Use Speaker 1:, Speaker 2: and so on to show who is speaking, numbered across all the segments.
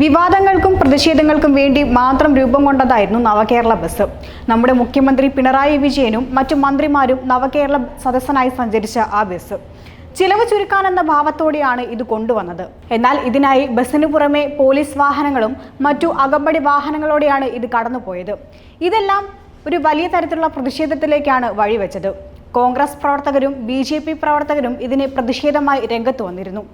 Speaker 1: വിവാദങ്ങൾക്കും പ്രതിഷേധങ്ങൾക്കും വേണ്ടി മാത്രം രൂപം കൊണ്ടതായിരുന്നു നവകേരള ബസ്. നമ്മുടെ മുഖ്യമന്ത്രി പിണറായി വിജയനും മറ്റു മന്ത്രിമാരും നവകേരള സദസ്സനായി സഞ്ചരിച്ച ആ ബസ്. ചിലവ് ചുരുക്കാനെന്ന ഭാവത്തോടെയാണ് ഇത് കൊണ്ടുവന്നത്. എന്നാൽ ഇതിനായി ബസ്സിനു പുറമെ പോലീസ് വാഹനങ്ങളും മറ്റു അകമ്പടി വാഹനങ്ങളോടെയാണ് ഇത് കടന്നുപോയത്. ഇതെല്ലാം ഒരു വലിയ തരത്തിലുള്ള പ്രതിഷേധത്തിലേക്കാണ് വഴിവെച്ചത്. കോൺഗ്രസ് പ്രവർത്തകരും ബി പ്രവർത്തകരും ഇതിനെ പ്രതിഷേധമായി രംഗത്ത് വന്നിരുന്നു.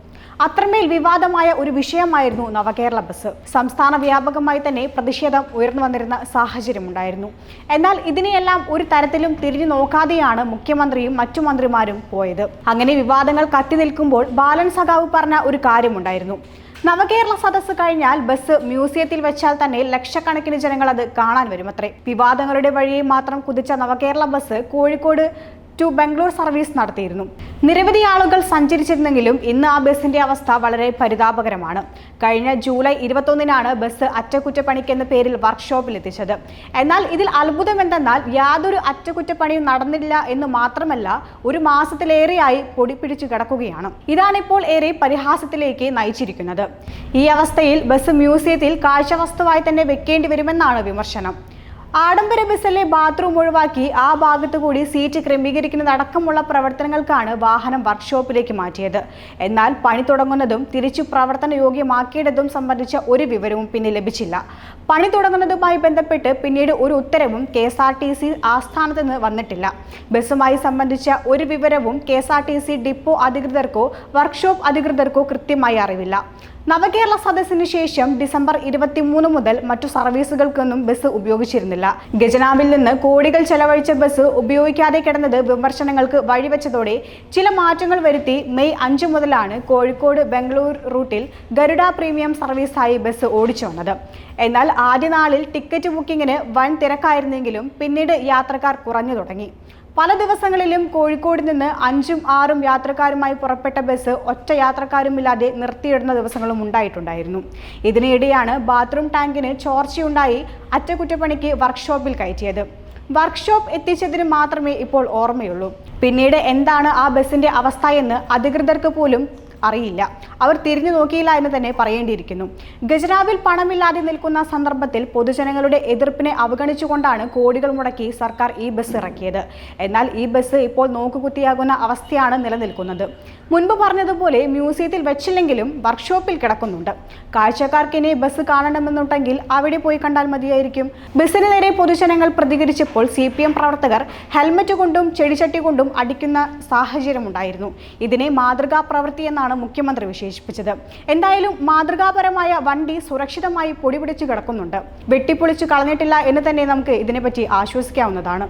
Speaker 1: അത്രമേൽ വിവാദമായ ഒരു വിഷയമായിരുന്നു നവകേരള ബസ്. സംസ്ഥാന വ്യാപകമായി തന്നെ പ്രതിഷേധം ഉയർന്നു വന്നിരുന്ന സാഹചര്യമുണ്ടായിരുന്നു. എന്നാൽ ഇതിനെയെല്ലാം ഒരു തരത്തിലും തിരിഞ്ഞു നോക്കാതെയാണ് മുഖ്യമന്ത്രിയും മറ്റു മന്ത്രിമാരും പോയത്. അങ്ങനെ വിവാദങ്ങൾ കത്തി നിൽക്കുമ്പോൾ ബാലൻ സഖാവ് പറഞ്ഞ ഒരു കാര്യമുണ്ടായിരുന്നു. നവകേരള സദസ്സ് കഴിഞ്ഞാൽ ബസ് മ്യൂസിയത്തിൽ വെച്ചാൽ തന്നെ ലക്ഷക്കണക്കിന് ജനങ്ങൾ അത് കാണാൻ വരുമത്രേ. വിവാദങ്ങളുടെ വഴിയെ മാത്രം കുതിച്ച Navakerala bus Kozhikode to Bangalore service നടത്തിയിരുന്നു. നിരവധി ആളുകൾ സഞ്ചരിച്ചിരുന്നെങ്കിലും ഇന്ന് ആ ബസിന്റെ അവസ്ഥ വളരെ പരിതാപകരമാണ്. കഴിഞ്ഞ ജൂലൈ ഇരുപത്തൊന്നിനാണ് ബസ് അറ്റകുറ്റപ്പണിക്ക് എന്ന പേരിൽ വർക്ക്ഷോപ്പിൽ എത്തിച്ചത് എന്നാൽ ഇതിൽ അത്ഭുതം എന്തെന്നാൽ യാതൊരു അറ്റകുറ്റപ്പണിയും നടന്നില്ല എന്ന് മാത്രമല്ല ഒരു മാസത്തിലേറെയായി പൊടി പിടിച്ചു കിടക്കുകയാണ്. ഇതാണിപ്പോൾ ഏറെ പരിഹാസത്തിലേക്ക് നയിച്ചിരിക്കുന്നത്. ഈ അവസ്ഥയിൽ ബസ് മ്യൂസിയത്തിൽ കാഴ്ചവസ്തുവായി തന്നെ വെക്കേണ്ടി വരുമെന്നാണ് വിമർശനം. ആഡംബര ബസ്സിലെ ബാത്റൂം ഒഴിവാക്കി ആ ഭാഗത്തു കൂടി സീറ്റ് ക്രമീകരിക്കുന്നതടക്കമുള്ള പ്രവർത്തനങ്ങൾക്കാണ് വാഹനം വർക്ക്ഷോപ്പിലേക്ക് മാറ്റിയത്. എന്നാൽ പണി തുടങ്ങുന്നതും തിരിച്ചു പ്രവർത്തന യോഗ്യമാക്കിയതും സംബന്ധിച്ച ഒരു വിവരവും പിന്നെ ലഭിച്ചില്ല. പണി തുടങ്ങുന്നതുമായി ബന്ധപ്പെട്ട് പിന്നീട് ഒരു ഉത്തരവും K S R T C ആസ്ഥാനത്ത് നിന്ന് വന്നിട്ടില്ല. ബസ്സുമായി സംബന്ധിച്ച ഒരു വിവരവും K S R T C depot അധികൃതർക്കോ workshop അധികൃതർക്കോ കൃത്യമായി അറിവില്ല. നവകേരള സദസ്സിന് ശേഷം ഡിസംബർ ഇരുപത്തിമൂന്ന് മുതൽ മറ്റു സർവീസുകൾക്കൊന്നും ബസ് ഉപയോഗിച്ചിരുന്നില്ല. ഗജനാവിൽ നിന്ന് കോടികൾ ചെലവഴിച്ച ബസ് ഉപയോഗിക്കാതെ കിടന്നത് വിമർശനങ്ങൾക്ക് വഴിവെച്ചതോടെ ചില മാറ്റങ്ങൾ വരുത്തി മെയ് അഞ്ച് മുതലാണ് കോഴിക്കോട് ബംഗളൂർ റൂട്ടിൽ ഗരുഡ പ്രീമിയം സർവീസായി ബസ് ഓടിച്ചു വന്നത്. എന്നാൽ ആദ്യ നാളിൽ ടിക്കറ്റ് ബുക്കിങ്ങിന് വൻ തിരക്കായിരുന്നെങ്കിലും പിന്നീട് യാത്രക്കാർ കുറഞ്ഞു തുടങ്ങി. പല ദിവസങ്ങളിലും കോഴിക്കോട് നിന്ന് അഞ്ചും ആറും യാത്രക്കാരുമായി പുറപ്പെട്ട ബസ് ഒറ്റ യാത്രക്കാരുമില്ലാതെ നിർത്തിയിടുന്ന ദിവസങ്ങളും ഉണ്ടായിട്ടുണ്ടായിരുന്നു. ഇതിനിടെയാണ് ബാത്റൂം ടാങ്കിന് ചോർച്ചയുണ്ടായി അറ്റകുറ്റപ്പണിക്ക് വർക്ക്ഷോപ്പിൽ കയറ്റിയത്. വർക്ക്ഷോപ്പ് എത്തിച്ചതിന് മാത്രമേ ഇപ്പോൾ ഓർമ്മയുള്ളൂ. പിന്നീട് എന്താണ് ആ ബസിന്റെ അവസ്ഥ എന്ന് അധികൃതർക്ക് പോലും അറിയില്ല. അവർ തിരിഞ്ഞു നോക്കിയില്ല എന്ന് തന്നെ പറയേണ്ടിയിരിക്കുന്നു. ഗജരാവിൽ പണമില്ലാതെ നിൽക്കുന്ന സന്ദർഭത്തിൽ പൊതുജനങ്ങളുടെ എതിർപ്പിനെ അവഗണിച്ചുകൊണ്ടാണ് കോടികൾ മുടക്കി സർക്കാർ ഈ ബസ് ഇറക്കിയത്. എന്നാൽ ഈ ബസ് ഇപ്പോൾ നോക്കുകുത്തിയാകുന്ന അവസ്ഥയാണ് നിലനിൽക്കുന്നത്. മുൻപ് പറഞ്ഞതുപോലെ മ്യൂസിയത്തിൽ വെച്ചില്ലെങ്കിലും വർക്ക്ഷോപ്പിൽ കിടക്കുന്നുണ്ട്. കാഴ്ചക്കാർക്ക് ഇനി ബസ് കാണണമെന്നുണ്ടെങ്കിൽ അവിടെ പോയി കണ്ടാൽ മതിയായിരിക്കും. ബസ്സിന് നേരെ പൊതുജനങ്ങൾ പ്രതികരിച്ചപ്പോൾ സി പി എം പ്രവർത്തകർ ഹെൽമറ്റ് കൊണ്ടും ചെടിച്ചട്ടി കൊണ്ടും അടിക്കുന്ന സാഹചര്യമുണ്ടായിരുന്നു. ഇതിനെ മാതൃകാ പ്രവൃത്തി എന്നാണ് മുഖ്യമന്ത്രി വിശേഷിപ്പിച്ചത്. എന്തായാലും മാതൃകാപരമായ വണ്ടി സുരക്ഷിതമായി പൊടിപിടിച്ച് കിടക്കുന്നുണ്ട്. വെട്ടിപ്പൊളിച്ചു കളഞ്ഞിട്ടില്ല എന്ന് തന്നെ നമുക്ക് ഇതിനെപ്പറ്റി ആശ്വസിക്കാവുന്നതാണ്.